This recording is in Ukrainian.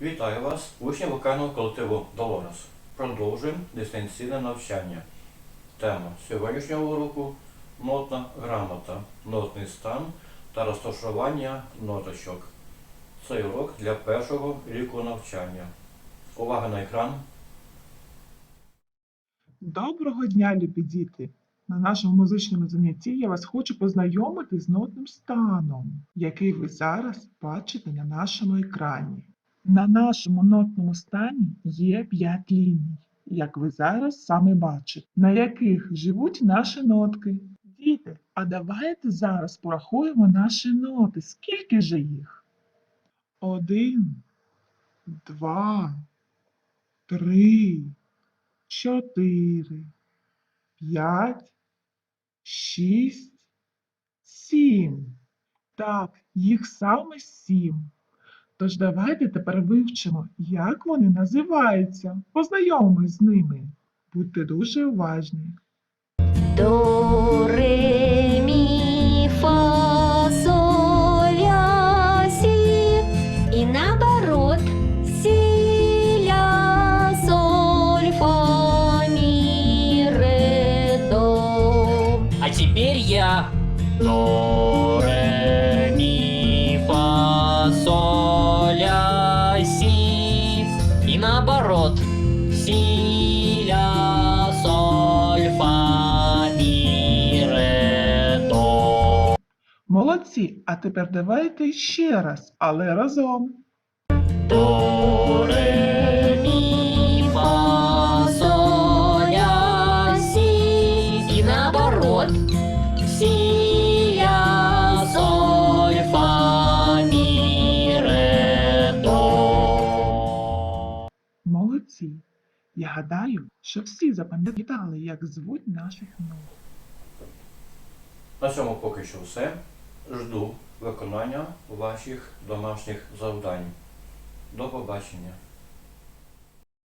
Вітаю вас, учні вокального колективу Долорес. Продовжуємо дистанційне навчання. Тема сьогоднішнього уроку нотна грамота, нотний стан та розташування ноточок. Цей урок для першого ріку навчання. Увага на екран. Доброго дня, любі діти! На нашому музичному занятті я вас хочу познайомити з нотним станом, який ви зараз бачите на нашому екрані. На нашому нотному стані є п'ять ліній, як ви зараз саме бачите, на яких живуть наші нотки. Діти, а давайте зараз порахуємо наші ноти. Скільки же їх? Один, два, три чотири, п'ять, шість, сім. Так, їх саме сім. Тож давайте тепер вивчимо, як вони називаються. Познайомимось з ними. Будьте дуже уважні. До, ре, мі, фа, соль, ля, сі. І наоборот. Сі, ля, соль, фа, мі, ре, до. А теперь я. До, ре, И наоборот. Си, ля, соль, фа, ми, ре, до. Молодці, а тепер давайте ще раз, але разом. До, ре, Молодці. Я гадаю, що всі запам'ятали, як звуть наших ног. На цьому поки що все. Жду виконання ваших домашніх завдань. До побачення.